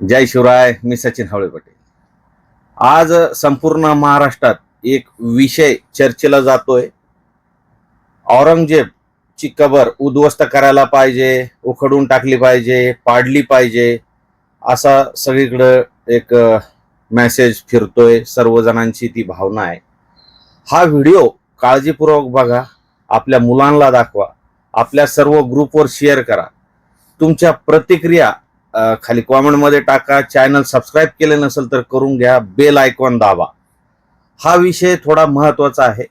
जय शिवराय मी सचिन हावळे पटेल. आज संपूर्ण महाराष्ट्रात एक विषय चर्चेला जातोय. औरंगजेब ची कबर उद्ध्वस्त करायला पाहिजे उखडून टाकली पाहिजे पाडली पाहिजे असा सगळीकडं एक मेसेज फिरतोय सर्वजणांची ती भावना आहे. हा व्हिडिओ काळजीपूर्वक बघा आपल्या मुलांना दाखवा आपल्या सर्व ग्रुपवर शेअर करा. तुमच्या प्रतिक्रिया खाली कॉमेंटमध्ये टाका. चॅनल सबस्क्राईब केले नसेल तर करून घ्या. बेल आयकॉन दाबा. हा विषय थोडा महत्त्वाचा आहे.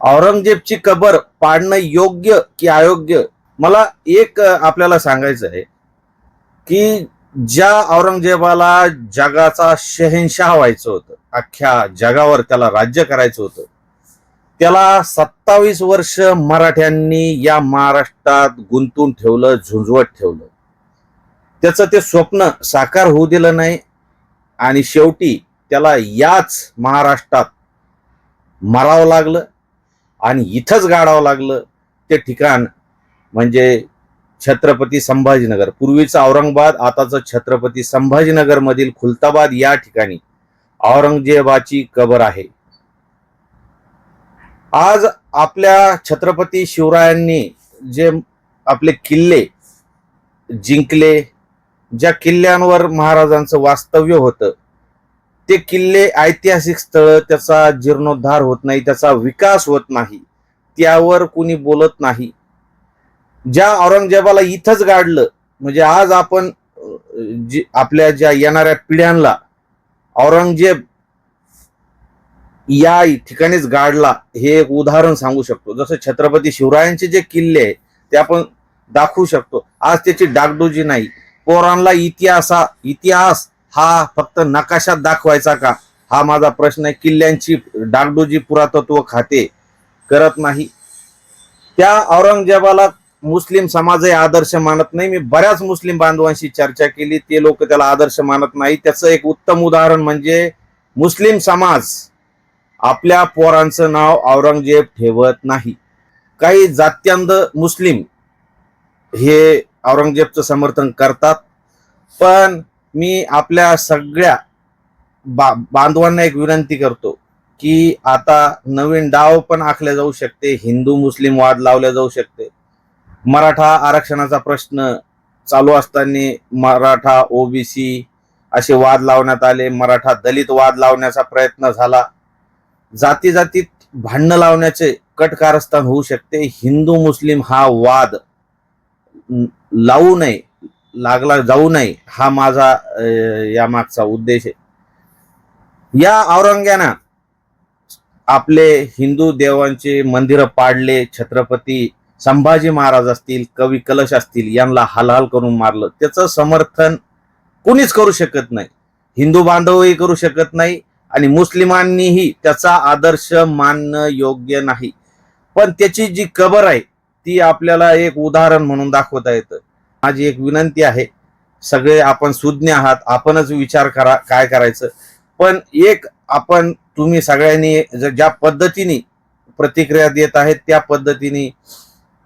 औरंगजेबची कबर पाडणं योग्य की अयोग्य? मला एक आपल्याला सांगायचं आहे की ज्या औरंगजेबाला जगाचा शहेनशाह व्हायचं होतं अख्ख्या जगावर त्याला राज्य करायचं होतं त्याला सत्तावीस वर्ष मराठ्यांनी या महाराष्ट्रात गुंतून ठेवलं झुंजवत ठेवलं. त्याचं ते स्वप्न साकार होऊ दिलं नाही. आणि शेवटी त्याला याच महाराष्ट्रात मरावं लागलं आणि इथंच गाडावं लागलं. ते ठिकाण म्हणजे छत्रपती संभाजीनगर. पूर्वीचं औरंगाबाद आताचं छत्रपती संभाजीनगरमधील खुलताबाद या ठिकाणी औरंगजेबाची कबर आहे. आज आपल्या छत्रपती शिवरायांनी जे आपले किल्ले जिंकले ज्या किल्ल्यांवर महाराजांचं वास्तव्य होतं ते किल्ले ऐतिहासिक स्थळ त्याचा जीर्णोद्धार होत नाही त्याचा विकास होत नाही त्यावर कुणी बोलत नाही. ज्या औरंगजेबाला इथंच गाडलं म्हणजे आज आपण जी आपल्या ज्या येणाऱ्या पिढ्यांना औरंगजेब या ठिकाणीच गाडला हे एक उदाहरण सांगू शकतो. जसं छत्रपती शिवरायांचे जे किल्ले आहे ते आपण दाखवू शकतो. आज त्याची डागडुजी नाही. पोरांना इतिहासा इतिहास हा फक्त नकाशात दाखवायचा का? हा माझा प्रश्न आहे. किल्ल्यांची डागडुजी पुरातत्व खाते करत नाही. त्या औरंगजेबाला मुस्लिम समाज हे आदर्श मानत नाही. मी बऱ्याच मुस्लिम बांधवांशी चर्चा केली. ते लोक त्याला आदर्श मानत नाही. त्याचं एक उत्तम उदाहरण म्हणजे मुस्लिम समाज आपल्या पोरांचं नाव औरंगजेब ठेवत नाही. काही जात्यांध मुस्लिम हे औरंगजेबचं समर्थन करतात. पण मी आपल्या सगळ्या बा बांधवांना एक विनंती करतो की आता नवीन डाव पण आखल्या जाऊ शकते हिंदू मुस्लिम वाद लावल्या जाऊ शकते. मराठा आरक्षणाचा प्रश्न चालू असताना मराठा ओबीसी असे वाद लावण्यात आले मराठा दलित वाद लावण्याचा प्रयत्न झाला. जाती जातीत भांडणं लावण्याचे कट कारस्थान होऊ शकते हिंदू मुस्लिम हा वाद लावू नये लागला जाऊ नये हा माझा या मागचा उद्देश आहे. या औरंग्यानं आपले हिंदू देवांचे मंदिर पाडले छत्रपती संभाजी महाराज असतील कवी कलश असतील यांना हालहाल करून मारलं. त्याचं समर्थन कुणीच करू शकत नाही. हिंदू बांधवही करू शकत नाही आणि मुस्लिमांनीही त्याचा आदर्श मानणं योग्य नाही. पण त्याची जी कबर आहे ती आपल्याला एक उदाहरण म्हणून दाखवता येतं. माझी एक विनंती आहे सगळे आपण सुज्ञ आहात आपणच विचार करा काय करायचं. पण एक आपण तुम्ही सगळ्यांनी ज्या पद्धतीने प्रतिक्रिया देत आहेत त्या पद्धतीने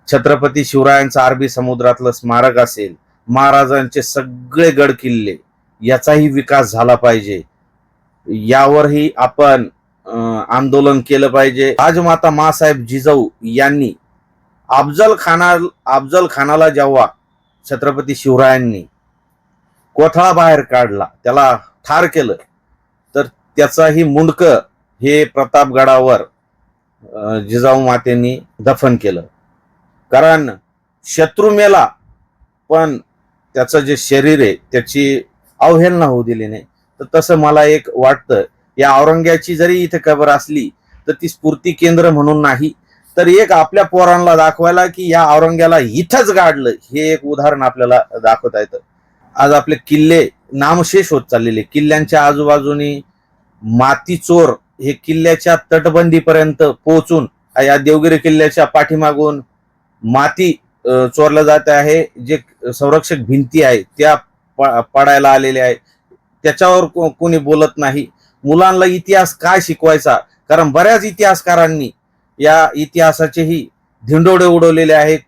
छत्रपती शिवरायांचं अरबी समुद्रातलं स्मारक असेल महाराजांचे सगळे गड किल्ले याचाही विकास झाला पाहिजे. यावरही आपण आंदोलन केलं पाहिजे. राजमाता मासाहेब जिजाऊ यांनी अफजल खाना अफजल खानाला जेव्हा छत्रपती शिवरायांनी कोथळा बाहेर काढला त्याला ठार केलं तर त्याचाही मुंडक हे प्रतापगडावर जिजाऊ मातेंनी दफन केलं. कारण शत्रू मेला पण त्याचं जे शरीर आहे त्याची अवहेलना होऊ दिली नाही. तर तसं मला एक वाटतं या औरंग्याची जरी इथे कबर असली तर ती स्फूर्ती केंद्र म्हणून नाही तर एक आपल्या पोरांना दाखवायला की या औरंग्याला इथंच गाडलं. हे एक उदाहरण आपल्याला दाखवता येतं. आज आपले किल्ले नामशेष होत चाललेले. किल्ल्यांच्या आजूबाजूनी माती चोर हे किल्ल्याच्या तटबंदीपर्यंत पोहोचून या देवगिरी किल्ल्याच्या पाठीमागून माती चोरल्या जात आहे. जे संरक्षक भिंती आहे त्या प- पडायला आलेल्या आहे. त्याच्यावर कोणी बोलत नाही. मुलांना इतिहास काय शिकवायचा? कारण बऱ्याच इतिहासकारांनी या इतिहासाचेही धिंडोडे उडवलेले आहेत.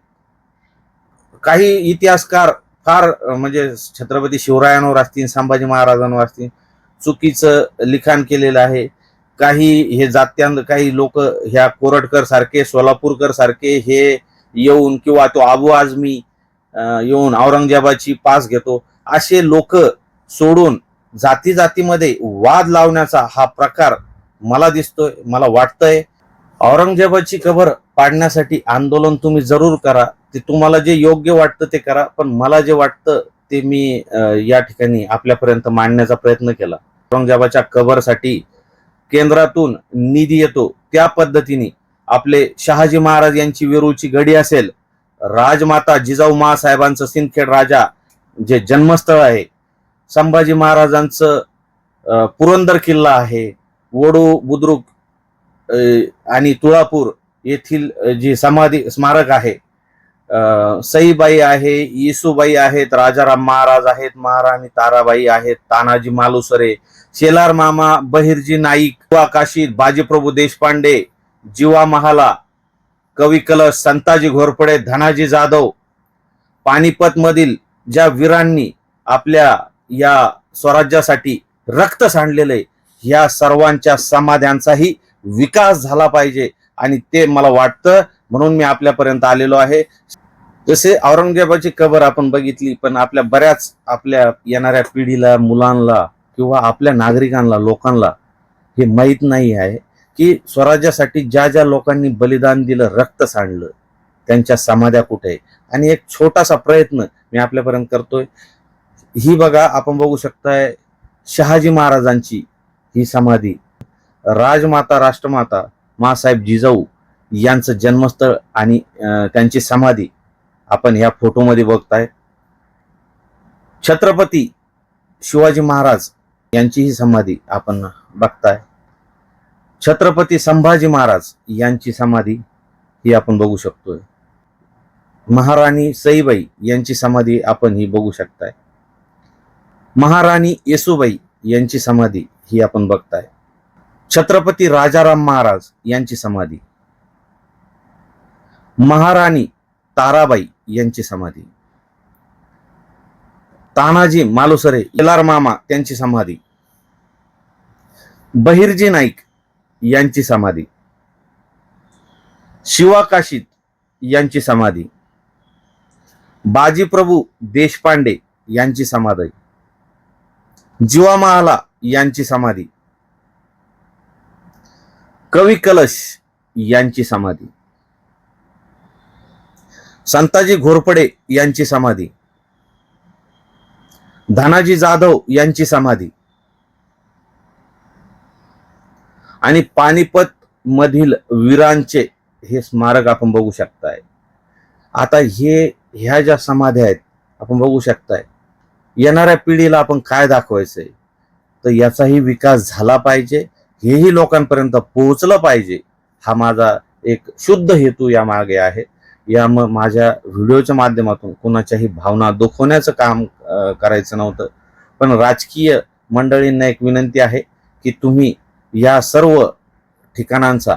काही इतिहासकार फार म्हणजे छत्रपती शिवरायांवर असतील संभाजी महाराजांवर असतील चुकीचं लिखाण केलेलं आहे. काही हे जात्यां काही लोक ह्या कोरटकर सारखे सोलापूरकर सारखे हे येऊन किंवा तो आबू आजमी येऊन औरंगजेबाची पास घेतो. असे लोक सोडून जाती जातीमध्ये वाद लावण्याचा हा प्रकार मला दिसतोय मला वाटतंय. औरंगजेबाची कबर पाडण्यासाठी आंदोलन तुम्ही जरूर करा. ते तुम्हाला जे योग्य वाटतं ते करा पण मला जे वाटतं ते मी या ठिकाणी आपल्यापर्यंत मांडण्याचा प्रयत्न केला. औरंगजेबाच्या कबरसाठी केंद्रातून निधी येतो. त्या पद्धतीने आपले शहाजी महाराज यांची वेरूची गडी असेल राजमाता जिजाऊ महासाहेबांचं सिंदखेड राजा जे जन्मस्थळ आहे संभाजी महाराजांचं पुरंदर किल्ला आहे वडू बुद्रुक आणि तुळापूर येथील जी समाधी स्मारक आहे सईबाई आहे येसूबाई आहेत राजाराम महाराज आहेत महाराणी ताराबाई आहेत तानाजी मालुसरे शेलार मामा बहिर्जी नाईक युवा काशीद बाजीप्रभू देशपांडे जीवा महाला कवी कलश संताजी घोरपडे धनाजी जाधव पानिपत मधील ज्या वीरांनी आपल्या या स्वराज्यासाठी रक्त सांडलेलं आहे ह्या सर्वांच्या समाध्यांचाही विकास झाला पाहिजे आणि ते मला वाटतं म्हणून मी आपल्यापर्यंत आलेलो आहे. जसे औरंगजेबाची कबर आपण बघितली पण आपल्या बऱ्याच आपल्या येणाऱ्या पिढीला मुलांना किंवा आपल्या नागरिकांना लोकांना हे माहीत नाही आहे की स्वराज्यासाठी ज्या ज्या लोकांनी बलिदान दिलं रक्त सांडलं त्यांच्या समाध्या कुठे आहे आणि एक छोटासा प्रयत्न मी आपल्यापर्यंत करतोय. ही बघा आपण बघू शकताय शहाजी महाराजांची ही समाधी राजमाता राष्ट्रमाता मासाहेब जिजाऊ यांचं जन्मस्थळ आणि त्यांची समाधी आपण ह्या फोटोमध्ये बघताय. छत्रपती शिवाजी महाराज यांची ही समाधी आपण बघताय. छत्रपती संभाजी महाराज यांची समाधी ही आपण बघू शकतोय. महाराणी सईबाई यांची समाधी आपण ही बघू शकताय. महाराणी येसुबाई यांची समाधी ही आपण बघताय. छत्रपती राजाराम महाराज यांची समाधी. महाराणी ताराबाई यांची समाधी. तानाजी मालुसरे येलार मामा त्यांची समाधी. बहिर्जी नाईक यांची समाधी. शिवा काशीत यांची समाधी. बाजीप्रभू देशपांडे यांची समाधी. जीवा महाला यांची समाधी. कवी कलश यांची समाधी. संताजी घोरपडे यांची समाधी. धनाजी जाधव यांची समाधी. आणि पानिपत मधील वीरांचे हे स्मारक आपण बघू शकताय. आता हे ह्या ज्या समाध्या आहेत आपण बघू शकताय. येणाऱ्या पिढीला आपण काय दाखवायचंय? तर याचाही विकास झाला पाहिजे. हेही लोकांपर्यंत पोहोचलं पाहिजे हा माझा एक शुद्ध हेतू या मागे आहे. या म- माझ्या व्हिडिओच्या माध्यमातून कोणाच्याही भावना दुखवण्याचं काम करायचं नव्हतं. पण राजकीय मंडळींना एक विनंती आहे की तुम्ही या सर्व ठिकाणांचा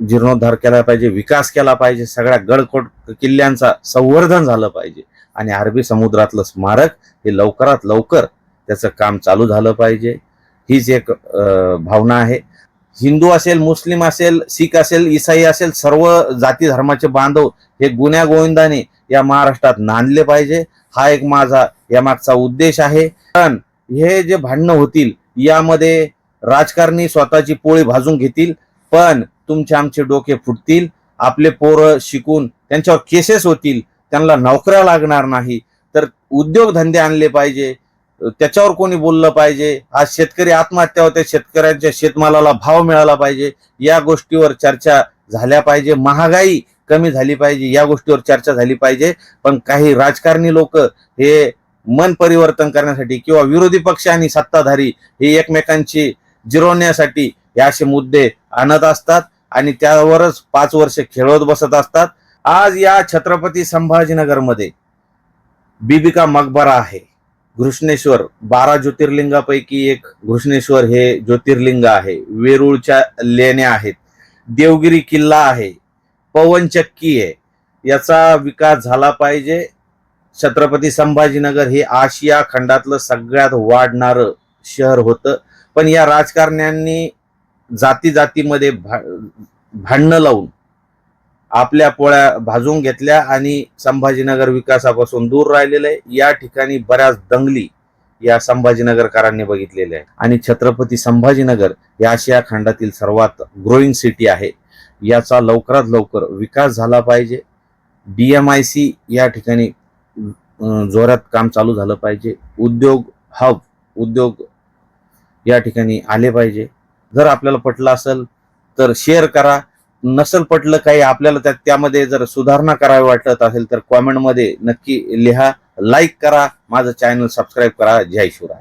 जीर्णोद्धार केला पाहिजे विकास केला पाहिजे सगळ्या गडकोट किल्ल्यांचा संवर्धन झालं पाहिजे आणि अरबी समुद्रातलं स्मारक हे लवकरात लवकर त्याचं काम चालू झालं पाहिजे. हीच एक भावना आहे. हिंदू असेल मुस्लिम असेल शीख असेल इसाई असेल सर्व जाती धर्माचे बांधव हे गुन्ह्या गोविंदाने या महाराष्ट्रात नांदले पाहिजे. हा एक माझा यामागचा उद्देश आहे. पण हे जे भांडणं होतील यामध्ये राजकारणी स्वतःची पोळी भाजून घेतील पण तुमचे आमचे डोके फुटतील आपले पोरं शिकून त्यांच्यावर केसेस होतील त्यांना नोकऱ्या लागणार नाही. तर उद्योगधंदे आणले पाहिजे त्याच्यावर कोणी बोललं पाहिजे? आज शेतकरी आत्महत्या होते शेतकऱ्यांच्या शेतमालाला भाव मिळाला पाहिजे. या गोष्टीवर चर्चा झाल्या पाहिजे. महागाई कमी झाली पाहिजे या गोष्टीवर चर्चा झाली पाहिजे. पण काही राजकारणी लोक हे मन परिवर्तन करण्यासाठी किंवा विरोधी पक्ष आणि सत्ताधारी हे एकमेकांची जिरवण्यासाठी हे असे मुद्दे आणत असतात आणि त्यावरच पाच वर्ष खेळवत बसत असतात. आज या छत्रपती संभाजीनगरमध्ये बिबिका मकबरा आहे. घृष्णेश्वर बारा ज्योतिर्लिंगापैकी एक घृष्णेश्वर हे ज्योतिर्लिंग आहे. वेरूळच्या लेण्या आहेत. देवगिरी किल्ला आहे. पवनचक्की आहे. याचा विकास झाला पाहिजे. छत्रपती संभाजीनगर हे आशिया खंडातलं सगळ्यात वाढणारं शहर होतं. पण या राजकारण्यांनी जाती जातीमध्ये भा भांडणं लावून आपल्या पोळ्या भाजून घेतल्या आणि संभाजीनगर विकासापासून दूर राहिलेलं आहे. या ठिकाणी बऱ्याच दंगली या संभाजीनगरकरांनी बघितलेल्या आहे आणि छत्रपती संभाजीनगर हे आशिया खंडातील सर्वात ग्रोईंग सिटी आहे. याचा लवकरात लवकर विकास झाला पाहिजे. बी एम आय सी या ठिकाणी जोरात काम चालू झालं पाहिजे. उद्योग हब उद्योग या ठिकाणी आले पाहिजे. जर आपल्याला पटलं असेल तर शेअर करा. नसल पटलं काही आपल्याला त्या त्यामध्ये जर सुधारणा करावी वाटत असेल तर कॉमेंटमध्ये नक्की लिहा लाईक करा माझं चॅनल सबस्क्राईब करा. जय शिवराय.